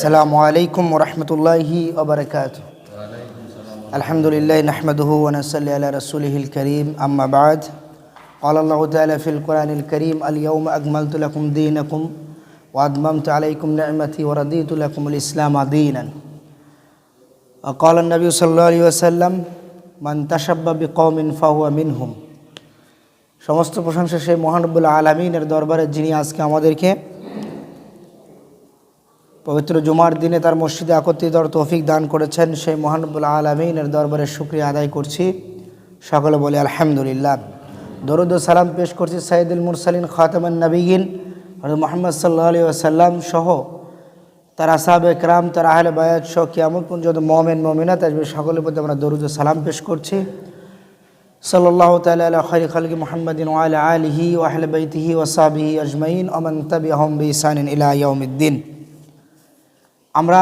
السلام عليكم ورحمة الله وبركاته الحمد لله نحمده ونصلي على رسوله الكريم أما بعد قال الله تعالى في القرآن الكريم اليوم أكملت لكم دينكم وأتممت عليكم نعمتي ورضيت لكم الإسلام دينا وقال النبي صلى الله عليه وسلم من تشبه بقوم فهو منهم সমস্ত প্রশংসা সেই মহানবুল আলমিনের দরবারে যিনি আজকে আমাদেরকে পবিত্র জুমার দিনে তার মসজিদে একত্রিত তৌফিক দান করেছেন সেই মহানবুল আলমিনের দরবারে শুক্রিয়া আদায় করছি। সকলে বলি, আলহামদুলিল্লাহ। দরুদ সালাম পেশ করছি সাইদুল মুরসালিন, খাতামান নবীন মোহাম্মদ সাল্লাহ আলী আসাল্লাম সহ তার আসাব একরাম, তার আহলে বায়াত সহ কিয়ামত পর্যন্ত মোমেন, মমিনাত আসবে। সকলের প্রতি আমরা দরুদ সালাম পেশ করছি। সাল্লাহ তালা খৈর খালকি মোহাম্মদিন ওয়াল আলিহি ওয়াহল বৈতিহি ওসাবিহি আজমাইন অমন তবি আহম বিসানিন ইলা আমরা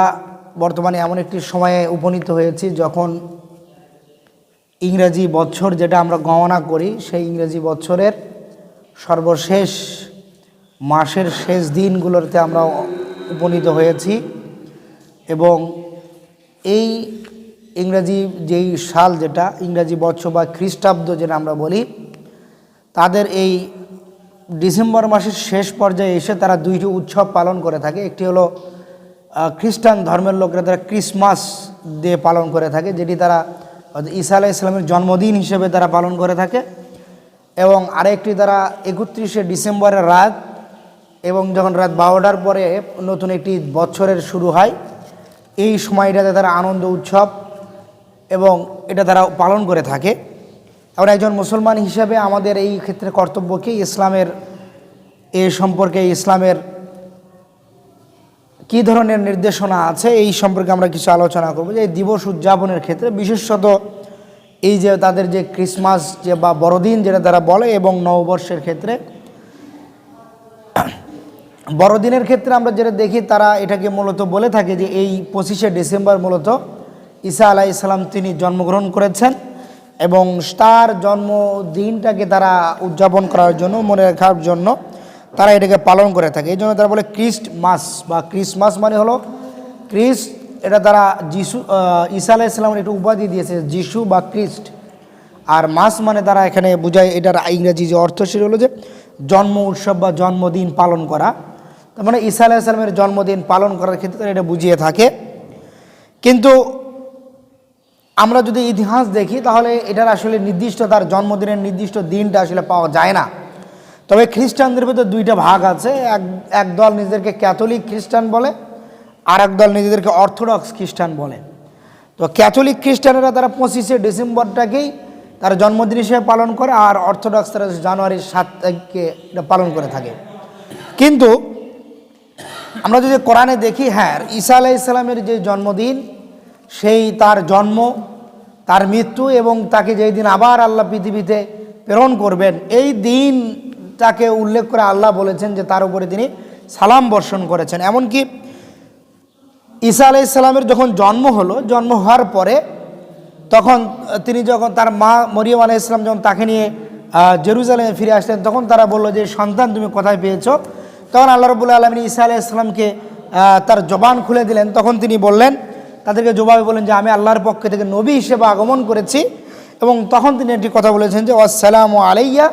বর্তমানে এমন একটি সময়ে উপনীত হয়েছি যখন ইংরেজি বছর যেটা আমরা গণনা করি, সেই ইংরেজি বছরের সর্বশেষ মাসের শেষ দিনগুলোতে আমরা উপনীত হয়েছি এবং এই ইংরেজি যেই সাল যেটা, ইংরেজি বছর বা খ্রিস্টাব্দ যেটা আমরা বলি, তাদের এই ডিসেম্বর মাসের শেষ পর্যায়ে এসে তারা দুইটি উৎসব পালন করে থাকে। একটি হলো খ্রিস্টান ধর্মের লোকেরা তারা ক্রিসমাস ডে পালন করে থাকে, যেটি তারা ঈসা আলাহ ইসলামের জন্মদিন হিসেবে তারা পালন করে থাকে। এবং আরেকটি তারা একত্রিশে ডিসেম্বরের রাত এবং যখন রাত বারোটার পরে নতুন একটি বছরের শুরু হয়, এই সময়টাতে তারা আনন্দ উৎসব এবং এটা তারা পালন করে থাকে। আমরা একজন মুসলমান হিসেবে আমাদের এই ক্ষেত্রে কর্তব্য কি? ইসলামের, এ সম্পর্কে ইসলামের কী ধরনের নির্দেশনা আছে? এই সম্পর্কে আমরা কিছু আলোচনা করব। যে এই দিবস উদযাপনের ক্ষেত্রে বিশেষত এই যে তাদের যে ক্রিসমাস যে বা বড়দিন যেটা তারা বলে এবং নববর্ষের ক্ষেত্রে, বড়দিনের ক্ষেত্রে আমরা যেটা দেখি তারা এটাকে মূলত বলে থাকে যে এই পঁচিশে ডিসেম্বর মূলত ঈসা আলাহ ইসলাম তিনি জন্মগ্রহণ করেছেন এবং তার জন্মদিনটাকে তারা উদযাপন করার জন্য, মনে রাখার জন্য তারা এটাকে পালন করে থাকে। এই জন্য তারা বলে ক্রিস্ট মাস বা ক্রিসমাস মানে হলো ক্রিস্ট এটা তারা যিশু ঈসা আলাহ ইসলামের একটু উপাধি দিয়েছে, যিশু বা ক্রিস্ট আর মাস মানে তারা এখানে বোঝায়, এটার ইংরেজি যে অর্থ সেটা হলো যে জন্ম উৎসব বা জন্মদিন পালন করা। তার মানে ঈসা আলাহ ইসলামের জন্মদিন পালন করার ক্ষেত্রে তারা এটা বুঝিয়ে থাকে। কিন্তু আমরা যদি ইতিহাস দেখি, তাহলে এটার আসলে নির্দিষ্ট, তার জন্মদিনের নির্দিষ্ট দিনটা আসলে পাওয়া যায় না। তবে খ্রিস্টানদের ভিতরে দুইটা ভাগ আছে। এক এক দল নিজেদেরকে ক্যাথলিক খ্রিস্টান বলে, আর এক দল নিজেদেরকে অর্থোডক্স খ্রিস্টান বলে। তো ক্যাথলিক খ্রিস্টানেরা তারা পঁচিশে ডিসেম্বরটাকেই তার জন্মদিন হিসেবে পালন করে, আর অর্থোডক্স তারা জানুয়ারির সাত তারিখকে এটা পালন করে থাকে। কিন্তু আমরা যদি কোরআনে দেখি হ্যাঁ ঈসা আলাহ ইসলামের যে জন্মদিন, সেই তার জন্ম, তার মৃত্যু এবং তাকে যেই দিন আবার আল্লাহ পৃথিবীতে প্রেরণ করবেন, এই দিনটাকে উল্লেখ করে আল্লাহ বলেছেন যে তার উপরে তিনি সালাম বর্ষণ করেছেন। এমনকি ঈসা আলাহ ইসলামের যখন জন্ম হলো, জন্ম হওয়ার পরে তখন তিনি যখন তার মা মরিয়ম আলাহ ইসলাম যখন তাকে নিয়ে জেরুজালেমে ফিরে আসলেন, তখন তারা বলল যে, সন্তান, তুমি কোথায় পেয়েছ? তখন আল্লাহ রবুল্লা আলমিন ঈসা আলাহ ইসলামকে তার জবান খুলে দিলেন। তখন তিনি বললেন, তাদেরকে জবাবে বলেন যে, আমি আল্লাহর পক্ষ থেকে নবী হিসেবে আগমন করেছি। এবং তখন তিনি একটি কথা বলেছেন যে আসসালামু আলাইয়া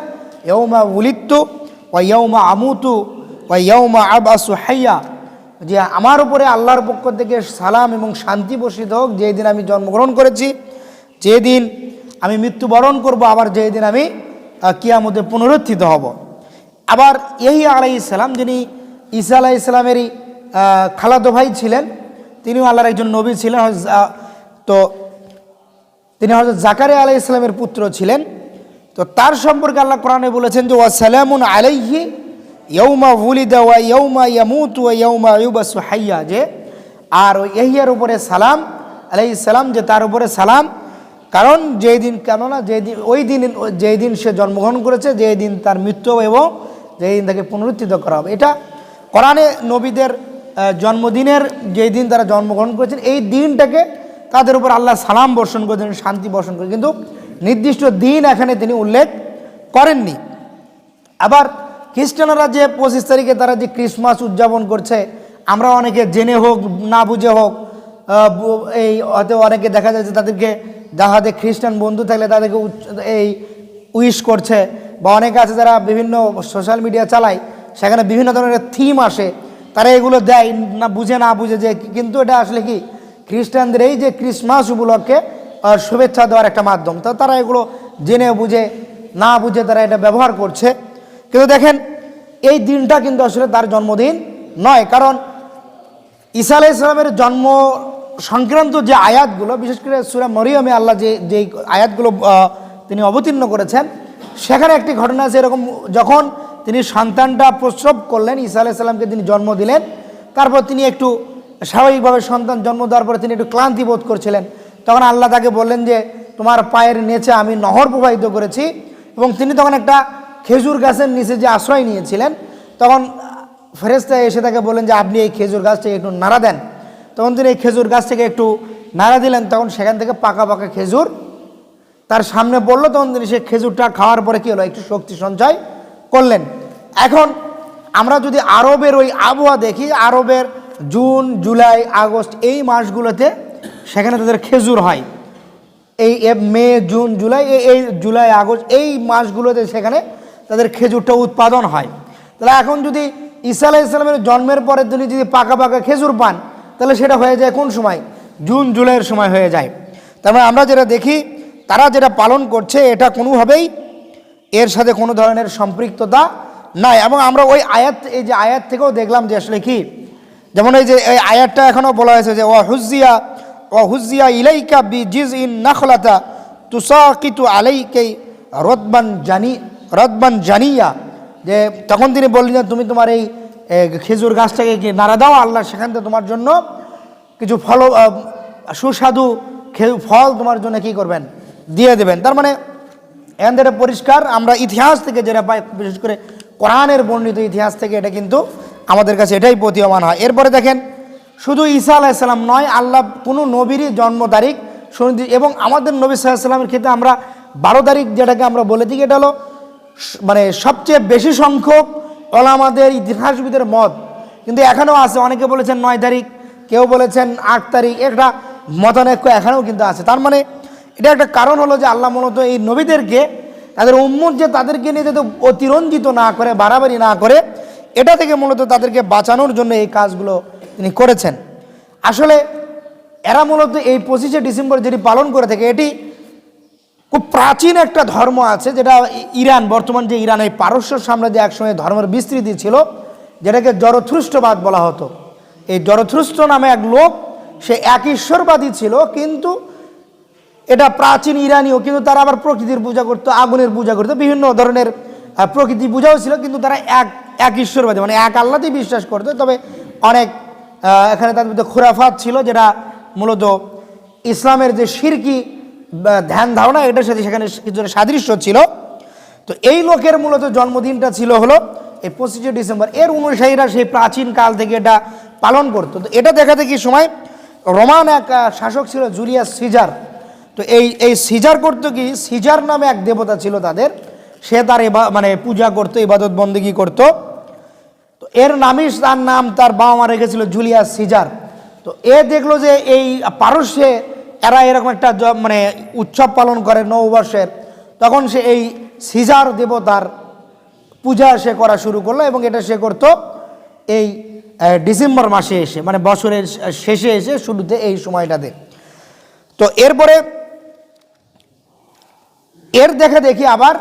ইয়ৌমা উলিত্তু ওয়া ইয়ৌমা আমুতু ওয়া ইয়ৌমা আবাসু হাইয়া। যে আমার উপরে আল্লাহর পক্ষ থেকে সালাম এবং শান্তি বর্ষিত হোক যেই দিন আমি জন্মগ্রহণ করেছি, যেদিন আমি মৃত্যুবরণ করব, আবার যেই দিন আমি কিয়ামতে পুনরুত্থিত হব। আবার এই আলাই ইসলাম যিনি ঈসা আলাহ ইসলামেরই খালাতো ভাই ছিলেন, তিনিও আল্লাহর একজন নবী ছিলেন তো তিনি হজরত জাকারে আলাই ইসলামের পুত্র ছিলেন। তো তার সম্পর্কে আল্লাহ কোরআনে বলেছেন যে, ওয়া সালামুন আলাইহি ইয়ৌমা উলিদা ওয়া ইয়ৌমা ইয়ামুত ওয়া ইয়ৌমা ইউবাসু হাইয়া। যে, আর ওই উপরে সালাম আলাই সালাম, যে তার উপরে সালাম। কারণ যেই দিন, কেননা যেই দিন, ওই দিন, যেই দিন সে জন্মগ্রহণ করেছে, যেই দিন তার মৃত্যু হবে এবং যেই দিন তাকে পুনরুত্থিত করা হবে। এটা কোরআনে নবীদের জন্মদিনের যেই দিন তারা জন্মগ্রহণ করেছেন, এই দিনটাকে তাদের উপর আল্লাহ সালাম বর্ষণ করেছেন, শান্তি বর্ষণ করে কিন্তু নির্দিষ্ট দিন এখানে তিনি উল্লেখ করেননি। আবার খ্রিস্টানরা যে পঁচিশ তারিখে তারা যে ক্রিসমাস উদযাপন করছে, আমরা অনেকে জেনে হোক, না বুঝে হোক এই হয়তো অনেকে দেখা যাচ্ছে তাদেরকে যাহাতে খ্রিস্টান বন্ধু থাকলে তাদেরকে এই উইশ করছে বা অনেকে আছে যারা বিভিন্ন সোশ্যাল মিডিয়া চালায়, সেখানে বিভিন্ন ধরনের থিম আসে, তারা এগুলো দেয়, না বুঝে না বুঝে যে কিন্তু এটা আসলে কি, খ্রিস্টানদের এই যে ক্রিসমাস উপলক্ষে শুভেচ্ছা দেওয়ার একটা মাধ্যম। তো তারা এগুলো জেনে বুঝে, না বুঝে তারা এটা ব্যবহার করছে। কিন্তু দেখেন, এই দিনটা কিন্তু আসলে তার জন্মদিন নয়। কারণ ঈসা আলাহ ইসলামের জন্ম সংক্রান্ত যে আয়াতগুলো, বিশেষ করে সুরা মরিয়মে আল্লাহ যে যে আয়াতগুলো তিনি অবতীর্ণ করেছেন, সেখানে একটি ঘটনা আছে এরকম, যখন তিনি সন্তানটা প্রসব করলেন, ঈসা আলাহ ইসলামকে তিনি জন্ম দিলেন, তারপর তিনি একটু স্বাভাবিকভাবে সন্তান জন্ম দেওয়ার পরে তিনি একটু ক্লান্তি বোধ করছিলেন। তখন আল্লাহ তাকে বললেন যে, তোমার পায়ের নিচে আমি নহর প্রবাহিত করেছি। এবং তিনি তখন একটা খেজুর গাছের নিচে যে আশ্রয় নিয়েছিলেন, তখন ফেরেস্তা এসে তাকে বললেন যে, আপনি এই খেজুর গাছটাকে একটু নাড়া দেন। তখন তিনি এই খেজুর গাছ থেকে একটু নাড়া দিলেন, তখন সেখান থেকে পাকা পাকা খেজুর তার সামনে পড়ল। তখন তিনি সেই খেজুরটা খাওয়ার পরে কী হলো? একটু শক্তি সঞ্চয় করলেন। এখন আমরা যদি আরবের ওই আবহাওয়া দেখি, আরবের জুন, জুলাই, আগস্ট এই মাসগুলোতে সেখানে তাদের খেজুর হয়। এই মে, জুন, জুলাই এই- জুলাই, আগস্ট, এই মাসগুলোতে সেখানে তাদের খেজুরটা উৎপাদন হয়। তাহলে এখন যদি ঈসা আলাহ ইসলামের জন্মের পরে তিনি যদি পাকা পাকা খেজুর পান, তাহলে সেটা হয়ে যায় কোন সময়? জুন, জুলাইয়ের সময় হয়ে যায়। তার মানে আমরা যেটা দেখি, তারা যেটা পালন করছে, এটা কোনোভাবেই এর সাথে কোনো ধরনের সম্পৃক্ততা নাই। এবং আমরা ওই আয়াত, এই যে আয়াত থেকেও দেখলাম যে আসলে কি? যেমন এই যে, এই আয়াতটা এখনও বলা হয়েছে যে ও হুজিয়া ও হুজিয়া ইলাইকা বি জিজ ইন নাখলাতা তুসাকিতু আলাইকেই রদবান জানি, রদবান জানিয়া। যে তখন তিনি বললেন তুমি তোমার এই খেজুর গাছটাকে কি নাড়া দাও, আল্লাহ সেখান থেকে তোমার জন্য কিছু ফল সুস্বাদু ফল তোমার জন্য কি করবেন? দিয়ে দেবেন। তার মানে এখান থেকে পরিষ্কার, আমরা ইতিহাস থেকে যেটা পাই, বিশেষ করে কোরআনের বর্ণিত ইতিহাস থেকে এটা কিন্তু আমাদের কাছে এটাই প্রতীয়মান হয়। এরপরে দেখেন শুধু ঈসা আলাইসাল্লাম নয়, আল্লাহ কোনো নবীরই জন্ম তারিখ এবং আমাদের নবী সাল্লামের ক্ষেত্রে আমরা বারো তারিখ যেটাকে আমরা বলে থাকি, এটা হলো মানে সবচেয়ে বেশি সংখ্যক ওলামাদের, ইতিহাসবিদের মত। কিন্তু এখানেও আছে, অনেকে বলেছেন নয় তারিখ, কেউ বলেছেন আট তারিখ, একটা মতানৈক্য এখানেও কিন্তু আছে। তার মানে এটা একটা কারণ হলো যে আল্লাহ মূলত এই নবীদেরকে, তাদের উম্মত যে তাদেরকে নিয়ে যাতে অতিরঞ্জিত না করে, বাড়াবাড়ি না করে, এটা থেকে মূলত তাদেরকে বাঁচানোর জন্য এই কাজগুলো তিনি করেছেন। আসলে এরা মূলত এই পঁচিশে ডিসেম্বর যেটি পালন করে থাকে, এটি খুব প্রাচীন একটা ধর্ম আছে, যেটা ইরান, বর্তমান যে ইরান, এই পারস্য সাম্রাজ্যে একসময় ধর্মের বিস্তৃতি ছিল, যেটাকে জরথ্রুষ্টবাদ বলা হতো। এই জরথ্রুষ্ট নামে এক লোক, সে এক ঈশ্বরবাদী ছিল, কিন্তু এটা প্রাচীন ইরানীয়, কিন্তু তারা আবার প্রকৃতির পূজা করতো, আগুনের পূজা করতো, বিভিন্ন ধরনের প্রকৃতি পূজাও ছিল, কিন্তু তারা এক এক ঈশ্বরবাদী মানে এক আল্লাতেই বিশ্বাস করতো, তবে অনেক এখানে তাদের মধ্যে খুরাফাত ছিল, যেটা মূলত ইসলামের যে শিরকি ধ্যান ধারণা, এটার সাথে সেখানে কিছুটা সাদৃশ্য ছিল। তো এই লোকের মূলত জন্মদিনটা ছিল হলো এই পঁচিশে ডিসেম্বর। এর অনুসারীরা সেই প্রাচীন কাল থেকে এটা পালন করতো। তো এটা দেখাতে কি সময়? রোমান এক শাসক ছিল জুলিয়াস সিজার। তো এই এই সিজার করতো কি? সিজার নামে এক দেবতা ছিল তাদের। সে তার মানে পূজা করতো, ইবাদত বন্দেগি করতো। এর নামই তার নাম তার বাবা মা রেখেছিল জুলিয়াস সিজার। তো এ দেখল যে এই পারস্যে এরা এরকম একটা মানে উৎসব পালন করে নববর্ষের। তখন সে এই সিজার দেবতার পূজা সে করা শুরু করল এবং এটা সে করতো এই ডিসেম্বর মাসে এসে মানে বছরের শেষে এসে শুরুতে এই সময়টাতে। তো এরপরে এর দেখে দেখি আবার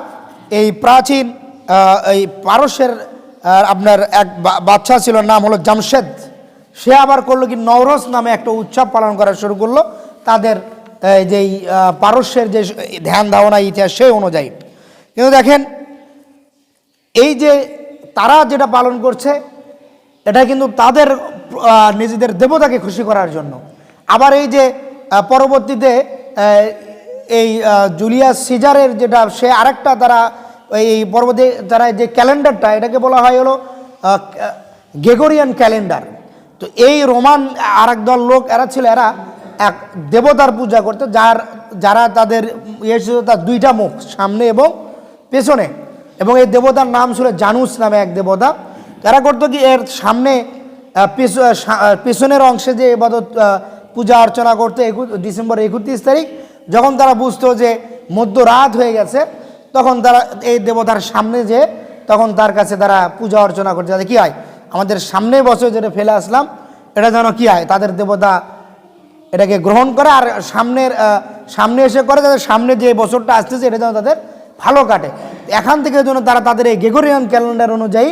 এই প্রাচীন এই পারস্যের আপনার এক বাচ্চা ছিল, নাম হলো জামশেদ। সে আবার করল কি, নওরোজ নামে একটা উৎসব পালন করা শুরু করল। তাদের যেই পারস্যের যে ধ্যান ধারণা, ইতিহাস সেই অনুযায়ী। কিন্তু দেখেন, এই যে তারা যেটা পালন করছে, এটা কিন্তু তাদের নিজেদের দেবতাকে খুশি করার জন্য। আবার এই যে পরবর্তীতে এই জুলিয়াস সিজারের যেটা, সে আরেকটা তারা এই পরবর্তী তারা যে ক্যালেন্ডারটা এটাকে বলা হয় হলো গেগোরিয়ান ক্যালেন্ডার। তো এই রোমান আরেক দল লোক এরা ছিল এরা এক দেবতার পূজা করতো যার যারা তাদের ইয়ে ছিল তার দুইটা মুখ সামনে এবং পেছনে। এবং এই দেবতার নাম ছিল জানুস নামে এক দেবতা। তারা করতো কি এর সামনে আহ, পিছ- আহ, সা- আহ, অংশে যে এবাদত পূজা অর্চনা করতে ডিসেম্বর একত্রিশ তারিখ যখন তারা বুঝতো যে মধ্যরাত হয়ে গেছে তখন তারা এই দেবতার সামনে যে, তখন তার কাছে তারা পূজা অর্চনা করছে। তাদের কী হয়? আমাদের সামনে বছর যেটা ফেলে আসলাম, এটা যেন কী হয়? তাদের দেবতা এটাকে গ্রহণ করে আর সামনের সামনে এসে করে, তাদের সামনে যে বছরটা আসতেছে, এটা যেন তাদের ভালো কাটে। এখান থেকে যেন তারা তাদের এই গেগোরিয়ান ক্যালেন্ডার অনুযায়ী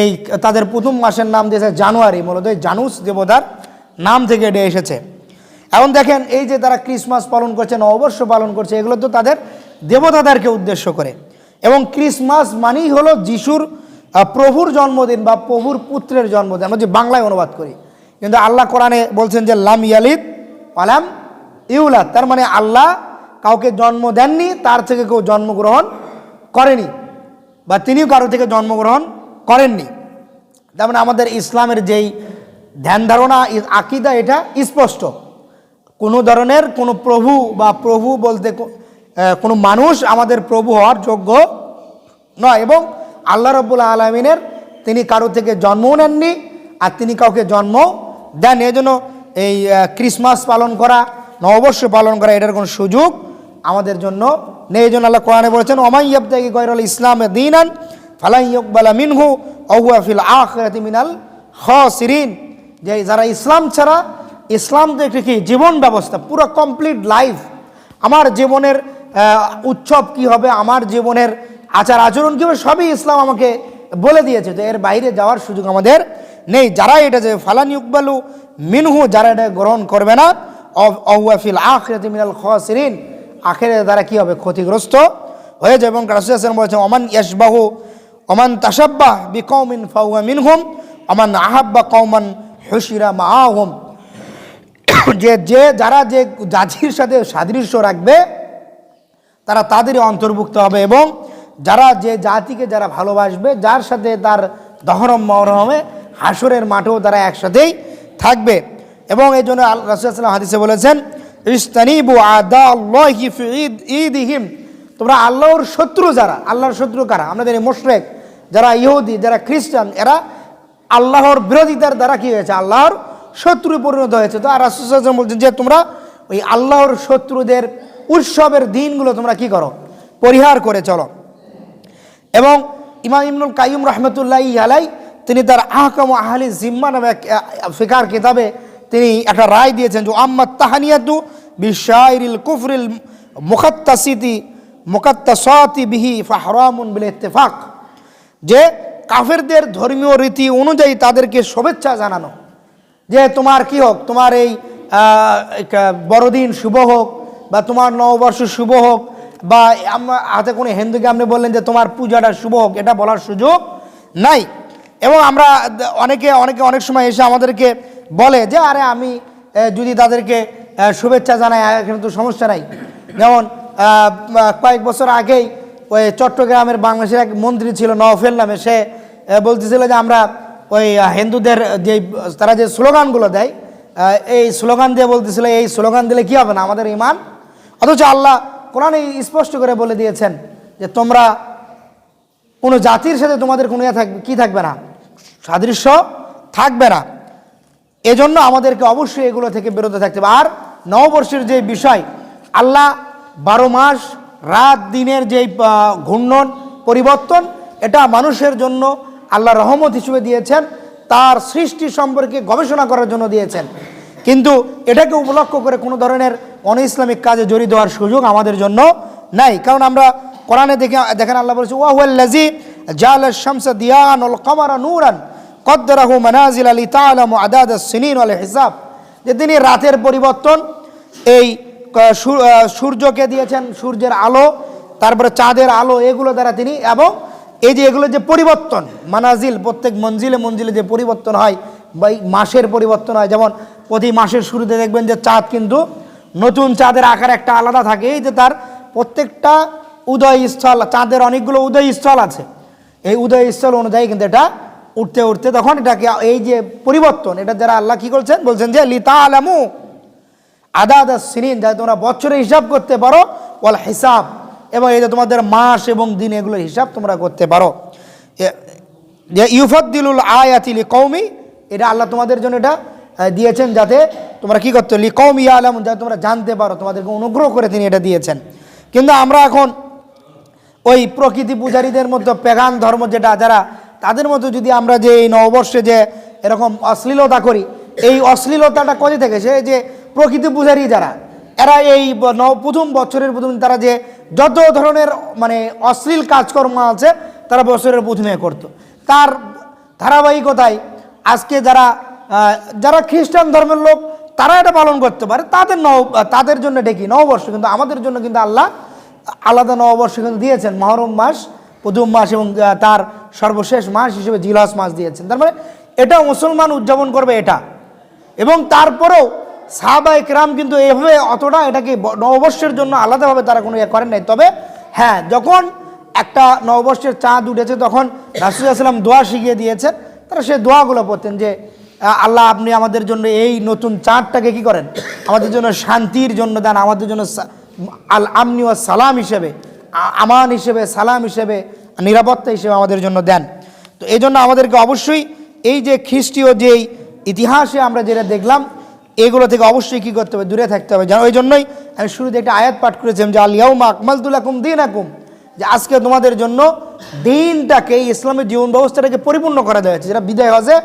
এই তাদের প্রথম মাসের নাম দিয়েছে জানুয়ারি, মূলত এই জানুস দেবতার নাম থেকে এটা এসেছে। এখন দেখেন, এই যে তারা ক্রিসমাস পালন করছে, নববর্ষ পালন করছে, এগুলো তো তাদের দেবতাদেরকে উদ্দেশ্য করে। এবং ক্রিসমাস মানেই হলো যিশুর প্রভুর জন্মদিন বা প্রভুর পুত্রের জন্মদিন। আমরা যে বাংলায় অনুবাদ করি, কিন্তু আল্লাহ কোরআনে বলছেন যে লাম ইয়ালিদ আলাম ইউলাদ। তার মানে আল্লাহ কাউকে জন্ম দেননি, তার থেকে কেউ জন্মগ্রহণ করেনি বা তিনিও কারও থেকে জন্মগ্রহণ করেননি। তার মানে আমাদের ইসলামের যেই ধ্যান ধারণা আকিদা, এটা স্পষ্ট। কোনো ধরনের কোনো প্রভু বা প্রভু বলতে কোনো মানুষ আমাদের প্রভু হওয়ার যোগ্য নয় এবং আল্লাহ রব্বুল আলমিনের তিনি কারও থেকে জন্মও নেননি আর তিনি কাউকে জন্ম দেন এই জন্য এই ক্রিসমাস পালন করা, নববর্ষ পালন করা, এটার কোনো সুযোগ আমাদের জন্য নেই। জন্য আল্লাহ কোরআনে বলেছেন ওমাই ইয়াবতাগি গয়রুল ইসলাম দিনান ফালাই ইকবালা মিনহু অহুয়া ফিল আখিরাতি মিনাল খাসিরিন। যে যারা ইসলাম ছাড়া, ইসলাম তো একটি কি? জীবন ব্যবস্থা, পুরো কমপ্লিট লাইফ আমার জীবনের উৎসব কি হবে, আমার জীবনের আচার আচরণ কী হবে, সবই ইসলাম আমাকে বলে দিয়েছে। তো এর বাইরে যাওয়ার সুযোগ আমাদের নেই। যারা এটা যে ফালান ইকবালু মিনহু, যারা এটা গ্রহণ করবে না অহুয়াফিল আখরাতি মিনাল খাসিরিন আখেরে তারা কী হবে, ক্ষতিগ্রস্ত হয়ে যাবে। এবং রাসুল বলেছেন, ওমান ইয়াসবাহু অমান তাসাব্বাহ বি কৌমিন ফাউয়া মিনহুম, ওমান আহাব্বা কৌমান হুশিরা মাআহুম। যে যে, যারা যে জাতির সাথে সাদৃশ্য রাখবে তারা তাদেরই অন্তর্ভুক্ত হবে এবং যারা যে জাতিকে যারা ভালোবাসবে, যার সাথে তার দহরম মহরমে হাসরের মাঠেও তারা একসাথেই থাকবে। এবং এই জন্য রাসুলাম হাদিসে বলেছেন ইস্তানিবু আদা ফি ঈদ, ঈদিহিম। তোমরা আল্লাহর শত্রু যারা, আল্লাহর শত্রু কারা? আমাদের এই মোশরেক, যারা ইহুদি, যারা খ্রিস্টান, এরা আল্লাহর বিরোধিতার দ্বারা কি হয়েছে? আল্লাহর শত্রু পরিণত হয়েছে। তো আর রাসুল বলছেন যে তোমরা ওই আল্লাহর শত্রুদের উৎসবের দিনগুলো তোমরা কি করো? পরিহার করে চলো। এবং ইমাম ইমনুল কাইম রহমতুল্লাহ আলাই তিনি তার আহকাম আহলি জিম্মা নামে এক ফিকার কিতাবে তিনি একটা রায় দিয়েছেন যে আম্মদ তাহানিয়াতু বিশাইরিল কুফরিল মুখাত্তাসিতি মুকাত্তাসাতি বিহি ফাহরামুন বিল ইত্তেফাক যে কাফেরদের ধর্মীয় রীতি অনুযায়ী তাদেরকে শুভেচ্ছা জানানো। যে তোমার কি হোক, তোমার এই বড়দিন শুভ হোক বা তোমার নববর্ষ শুভ হোক, বা আমরা হাতে কোনো হিন্দুকে আপনি বললেন যে তোমার পূজাটা শুভ হোক, এটা বলার সুযোগ নাই। এবং আমরা অনেকে অনেকে অনেক সময় এসে আমাদেরকে বলে যে, আরে আমি যদি তাদেরকে শুভেচ্ছা জানাই এখানে তো সমস্যা নাই। যেমন কয়েক বছর আগেই ওই চট্টগ্রামের বাংলাদেশের এক মন্ত্রী ছিল, নওফেল নামে, সে বলতেছিল যে, আমরা ওই হিন্দুদের যে তারা যে স্লোগানগুলো দেয় এই স্লোগান দিয়ে বলতেছিল, এই স্লোগান দিলে কি হবে না? আমাদের ইমান অথচ আল্লাহ কোরআনে স্পষ্ট করে বলে দিয়েছেন যে তোমরা কোনো জাতির সাথে তোমাদের কোনো থাকবে কী থাকবে না? সাদৃশ্য থাকবে না। এজন্য আমাদেরকে অবশ্যই এগুলো থেকে বিরত থাকতে হবে। আর নববর্ষের যে বিষয়, আল্লাহ বারো মাস রাত দিনের যে ঘূর্ণন পরিবর্তন, এটা মানুষের জন্য আল্লাহ রহমত হিসেবে দিয়েছেন। তার সৃষ্টি সম্পর্কে গবেষণা করার জন্য দিয়েছেন। কিন্তু এটাকে উপলক্ষ করে কোনো ধরনের অন ইসলামিক কাজে জড়িত হওয়ার সুযোগ আমাদের জন্য নাই। কারণ আমরা কোরআনে দেখে, দেখেন আল্লাহ বলছে ওয়াহুয়াল্লাজি জাল শামসা দিয়ান ওল কমারা নূরান কদ্দরাহু মানাজিল আলী তালাম আদাদ সিনিন আল হিসাব। যে তিনি রাতের পরিবর্তন, এই সূর্যকে দিয়েছেন সূর্যের আলো, তারপরে চাঁদের আলো, এগুলো দ্বারা তিনি, এবং এই যে এগুলো যে পরিবর্তন, মানাজিল, প্রত্যেক মঞ্জিলে মঞ্জিলে যে পরিবর্তন হয়, বা মাসের পরিবর্তন হয়, যেমন প্রতি মাসের শুরুতে দেখবেন যে চাঁদ কিন্তু নতুন চাঁদের আকার একটা আলাদা থাকে, এই যে তার প্রত্যেকটা উদয়স্থল চাঁদের অনেকগুলো উদয়স্থল আছে। এই উদয়স্থল অনুযায়ী কিন্তু এটা উঠতে উঠতে তখন এটাকে এই যে পরিবর্তন, এটা যারা আল্লাহ কি করছেন? বলছেন যে লিতা আলামু আদা আদা সিনিন, যাতে তোমরা বছরে হিসাব করতে পারো, ওয়াল হিসাব, এবং এই যে তোমাদের মাস এবং দিন এগুলোর হিসাব তোমরা করতে পারো। যে ইউফদ্দিলুল আয়াতিলি কৌমি এটা আল্লাহ তোমাদের জন্য এটা দিয়েছেন যাতে তোমরা কি করতে লি কম ইয়া আলাম যাতে তোমরা জানতে পারো, তোমাদেরকে অনুগ্রহ করে তিনি এটা দিয়েছেন। কিন্তু আমরা এখন ওই প্রকৃতি পূজারীদের মধ্যে, পেগান ধর্ম যেটা, যারা তাদের মধ্যে যদি আমরা যে এই নববর্ষে যে এরকম অশ্লীলতা করি, এই অশ্লীলতাটা কোথা থেকে সে যে প্রকৃতি পূজারী যারা, এরা এই প্রথম বছরের প্রথম তারা যে যত ধরনের মানে অশ্লীল কাজকর্ম আছে, তারা বছরের প্রথমে করতো। তার ধারাবাহিকতায় আজকে যারা যারা খ্রিস্টান ধর্মের লোক, তারা এটা পালন করতে পারে। তাদের নব তাদের জন্য ডেকি নববর্ষ, কিন্তু আমাদের জন্য কিন্তু আল্লাহ আলাদা নববর্ষ কিন্তু দিয়েছেন। মহরম মাস, প্রথম মাস এবং তার সর্বশেষ মাস হিসেবে জিলাস মাস দিয়েছেন। তার মানে এটা মুসলমান উদযাপন করবে এটা। এবং তারপরেও সাহাবা একরাম কিন্তু এভাবে অতটা এটাকে নববর্ষের জন্য আলাদাভাবে তারা কোনো ইয়ে করেন নাই। তবে হ্যাঁ যখন একটা নববর্ষের চাঁদ উঠেছে, তখন রাসুলাম দোয়া শিখিয়ে দিয়েছেন। তারা সেই দোয়াগুলো পড়তেন যে আল্লাহ আপনি আমাদের জন্য এই নতুন চাঁদটাকে কি করেন? আমাদের জন্য শান্তির জন্য দেন, আমাদের জন্য আল আমনি ও সালাম হিসেবে আমান হিসেবে, সালাম হিসেবে, নিরাপত্তা হিসেবে আমাদের জন্য দেন। তো এই জন্য আমাদেরকে অবশ্যই এই যে খ্রিস্টীয় যেই ইতিহাসে আমরা যেটা দেখলাম, এগুলো থেকে অবশ্যই কী করতে হবে? দূরে থাকতে হবে। যেন ওই জন্যই আমি শুরুতে একটা আয়াত পাঠ করেছিলাম যে আলিয়াউমা আকুম দিন আকুম যে আজকে তোমাদের জন্য দিনটাকে, ইসলামের জীবন ব্যবস্থাটাকে পরিপূর্ণ করা দেওয়া হয়েছে। যেটা বিদায় হজে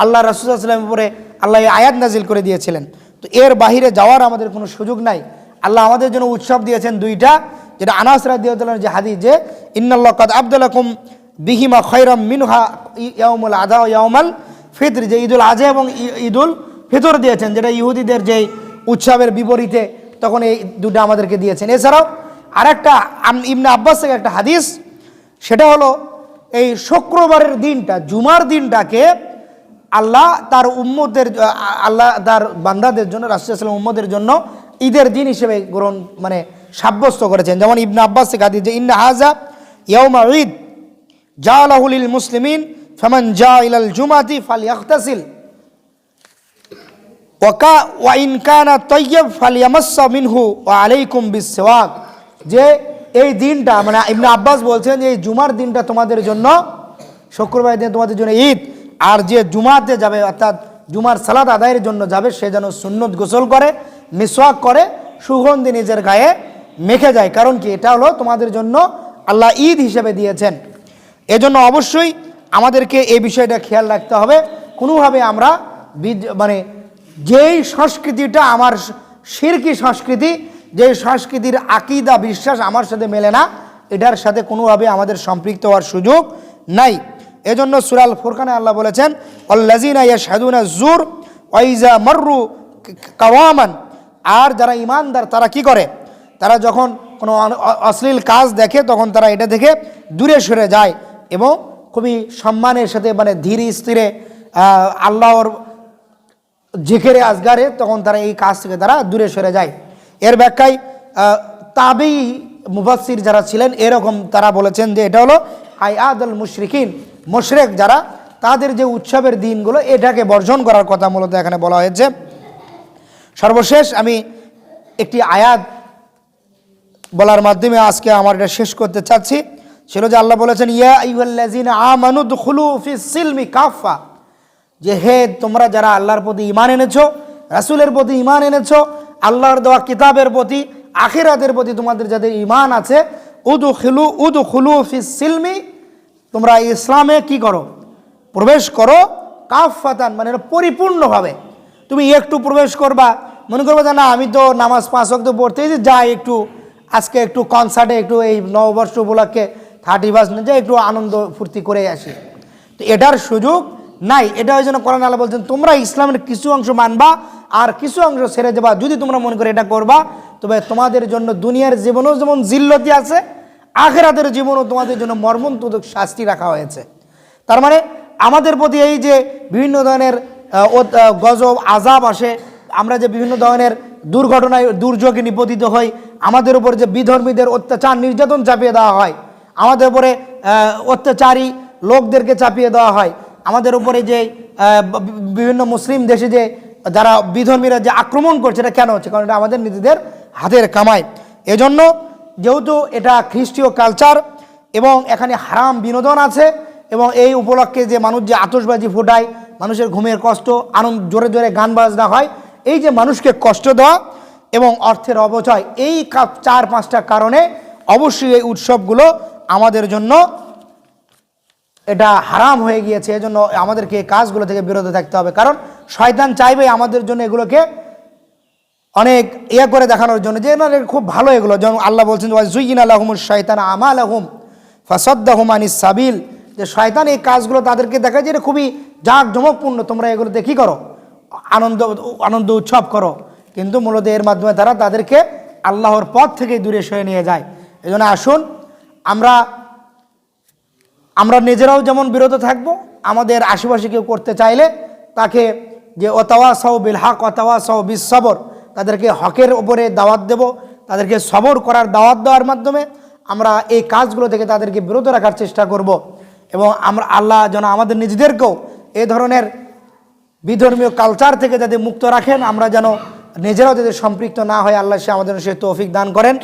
আল্লাহ রাসুলামের উপরে আল্লাহ আয়াত নাজিল করে দিয়েছিলেন। তো এর বাহিরে যাওয়ার আমাদের কোনো সুযোগ নাই। আল্লাহ আমাদের জন্য উৎসব দিয়েছেন দুইটা, যেটা আনাস রাদিয়াল্লাহু যে হাদিস যে, ইন্নাল্লাহ কাদ আবদুল্লাকুম বিহিমা খৈরম মিনহা ই- ইয়াউমুল আদা ও ইয়াউমাল ফিতর যে ঈদুল আজহা এবং ঈদুল ফিতর দিয়েছেন, যেটা ইহুদিদের যে উৎসবের বিপরীতে তখন এই দুটো আমাদেরকে দিয়েছেন। এছাড়াও আরেকটা ইবনে আব্বাস থেকে একটা হাদিস, সেটা হলো এই শুক্রবারের দিনটা, জুমার দিনটাকে আল্লাহ তার উম্মদের আল্লাহ তার বান্দাদের জন্য রাসুলাম উম্মদের জন্য ঈদের দিন হিসেবে গ্রহণ মানে সাব্যস্ত করেছেন। যেমন ইবনে আব্বাস হাদিস যে, ইন্না হাজা ইয়াউমা ঈদ জালাহুলিল মুসলিমিন, ফামান জা ইলাল জুমাতি ফাল ইয়াখতাসিল ওয়াকা ওয়া ইন কানা তৈয়ব ফালিয়ামাসা মিনহু ও আলাইকুম বিসওয়াক যে এই দিনটা মানে ইবনে আব্বাস বলছেন যে, এই জুমার দিনটা তোমাদের জন্য শুক্রবার দিন তোমাদের জন্য ঈদ। আর যে জুমাতে যাবে, অর্থাৎ জুমার সালাদ আদায়ের জন্য যাবে, সে যেন সুন্নত গোসল করে, মিসওয়াক করে, সুগন্ধি নিজের গায়ে মেখে যায়। কারণ কি? এটা হলো তোমাদের জন্য আল্লাহ ঈদ হিসেবে দিয়েছেন। এজন্য অবশ্যই আমাদেরকে এই বিষয়টা খেয়াল রাখতে হবে। কোনোভাবে আমরা মানে যেই সংস্কৃতিটা আমার শিরকি সংস্কৃতি, যেই সংস্কৃতির আকিদা, বিশ্বাস আমার সাথে মেলে না, এটার সাথে কোনোভাবে আমাদের সম্পৃক্ত হওয়ার সুযোগ নাই। এজন্য সুরাল ফুরকানে আল্লাহ বলেছেন অল্লাজিনা ইয়াশহাদুনা জুর ওয়াইজা মাররু কাওয়ামান আর যারা ইমানদার তারা কি করে? তারা যখন কোনো অশ্লীল কাজ দেখে, তখন তারা এটা থেকে দূরে সরে যায় এবং খুবই সম্মানের সাথে মানে ধীরে স্থিরে আল্লাহর জেকেরে, আজগারে তখন তারা এই কাজ থেকে তারা দূরে সরে যায়। এর ব্যাখ্যায় তাবেই মুফাসির যারা ছিলেন, এরকম তারা বলেছেন যে এটা হলো আই আদল মুশরিকিন। মুশরেক যারা, তাদের যে উৎসবের দিনগুলো, এটাকে বর্জন করার কথা মূলত এখানে বলা হয়েছে। সর্বশেষ আমি একটি আয়াত বলার মাধ্যমে আজকে আমার এটা শেষ করতে চাচ্ছি। সেটা যে আল্লাহ বলেছেন, ইয়া আইয়ুহাল্লাযিনা আমানু দুখুলু ফিস সিলমি কাফা যে হে, তোমরা যারা আল্লাহর প্রতি ইমান এনেছো, রাসূলের প্রতি ইমান এনেছো, আল্লাহর দেওয়া কিতাবের প্রতি, আখিরাতের প্রতি তোমাদের যাদের ইমান আছে উদু খিলু উদু খুলু ফিস সিলমি তোমরা ইসলামে কি করো? প্রবেশ করো কাফাতান মানে পরিপূর্ণভাবে। তুমি একটু প্রবেশ করবা, মনে করবে যে না, আমি তো নামাজ পাঁচ অক্ত পড়তেই যে যাই একটু, আজকে একটু কনসার্টে একটু এই নববর্ষ উপলক্ষে থার্টি ফার্স্ট যাই একটু আনন্দ ফুর্তি করে আসি। তো এটার সুযোগ নাই। এটা ওই জন্য কোরআন আল্লাহ বলছেন, তোমরা ইসলামের কিছু অংশ মানবা আর কিছু অংশ ছেড়ে যাবা যদি তোমরা মনে করে এটা করবা, তবে তোমাদের জন্য দুনিয়ার জীবনেও যেমন জিল্লতি আছে আখেরাতের জীবনও তোমাদের জন্য মর্মন্তুদক শাস্তি রাখা হয়েছে। তার মানে আমাদের প্রতি এই যে বিভিন্ন ধরনের গজব আজাব আসে, আমরা যে বিভিন্ন ধরনের দুর্ঘটনায় দুর্যোগে নিপতিত হই, আমাদের উপর যে বিধর্মীদের অত্যাচার, নির্যাতন চাপিয়ে দেওয়া হয়, আমাদের উপরে অত্যাচারী লোকদেরকে চাপিয়ে দেওয়া হয়, আমাদের উপরে যে বিভিন্ন মুসলিম দেশে যে যারা বিধর্মীরা যে আক্রমণ করছে, এটা কেন হচ্ছে? কারণ এটা আমাদের নিজেদের হাতের কামাই। এজন্য যেহেতু এটা খ্রিস্টীয় কালচার এবং এখানে হারাম বিনোদন আছে এবং এই উপলক্ষে যে মানুষ যে আতশবাজি ফোটায়, মানুষের ঘুমের কষ্ট, আনন্দ, জোরে জোরে গান বাজনা হয়, এই যে মানুষকে কষ্ট দেওয়া এবং অর্থের অপচয়, এই চার পাঁচটা কারণে অবশ্যই এই উৎসবগুলো আমাদের জন্য এটা হারাম হয়ে গিয়েছে। এজন্য আমাদেরকে এই কাজগুলো থেকে বিরত থাকতে হবে। কারণ শয়তান চাইবে আমাদের জন্য এগুলোকে অনেক ইয়ে করে দেখানোর জন্য যে না খুব ভালো এগুলো। যেমন আল্লাহ বলছেন জুইন আলহমুর শয়তান আমাল আহম ফাসদ্দাহুম আনিস সাবিল। যে শয়তান এই কাজগুলো তাদেরকে দেখায় যে এটা খুবই জাঁক জমকপূর্ণ তোমরা এগুলো দেখি করো? আনন্দ আনন্দ উৎসব করো। কিন্তু মূলত এর মাধ্যমে তারা তাদেরকে আল্লাহর পথ থেকে দূরে সরে নিয়ে যায়। এই আসুন, আমরা আমরা নিজেরাও যেমন বিরত থাকব, আমাদের আশেপাশে কেউ করতে চাইলে তাকে যে অতাওয়া সহ বিল হক অতাওয়া সহ বিশ সবর। তাদেরকে হকের ওপরে দাওয়াত দেব, তাদেরকে সবর করার দাওয়াত দেওয়ার মাধ্যমে আমরা এই কাজগুলো থেকে তাদেরকে বিরত রাখার চেষ্টা করব এবং আমরা আল্লাহ যেন আমাদের নিজেদেরকেও এ ধরনের বিধর্মীয় কালচার থেকে যাতে মুক্ত রাখেন, আমরা যেন নিজেরাও যাতে সম্পৃক্ত না হয় আল্লাহ সে আমাদের সে তৌফিক দান করেন।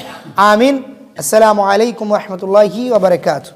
আমিন। আসসালামু আলাইকুম রহমতুল্লাহি ওবরাকাতু